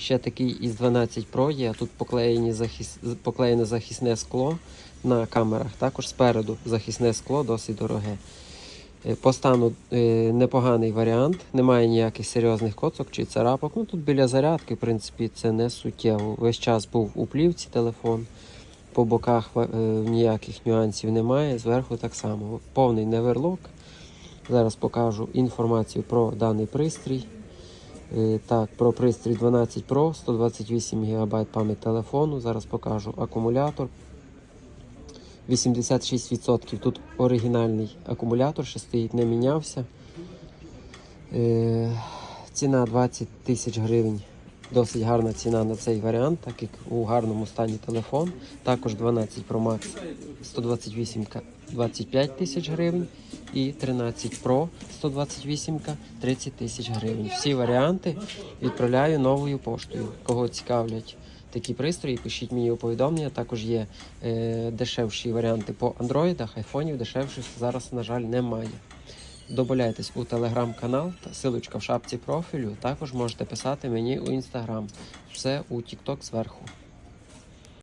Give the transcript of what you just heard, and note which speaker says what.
Speaker 1: Ще такий із 12 Pro є. Тут поклеєні захис... поклеєне захисне скло на камерах. Також спереду захисне скло досить дороге. Е, По стану е, непоганий варіант, немає ніяких серйозних коцок чи царапок. Ну тут біля зарядки, в принципі, це не суттєво. Весь час був у плівці телефон. По боках е, ніяких нюансів немає. Зверху так само. Повний неверлок. Зараз покажу інформацію про даний пристрій. Е, Так, про пристрій 12 Pro, 128 ГБ пам'ять телефону. Зараз покажу акумулятор. 86% тут оригінальний акумулятор, ще стоїть, не мінявся. Е, ціна 20 тисяч гривень. Досить гарна ціна на цей варіант, так як у гарному стані телефон. Також 12 Pro Max 128 25 тисяч гривень і 13 Pro 128 30 тисяч гривень. Всі варіанти відправляю новою поштою. Кого цікавлять такі пристрої, пишіть мені у повідомлення. Також є е, дешевші варіанти по андроїдах, айфонів дешевших зараз, на жаль, немає. Добавляйтесь у телеграм-канал, та силочка в шапці профілю. Також можете писати мені у інстаграм. Все у Тікток зверху.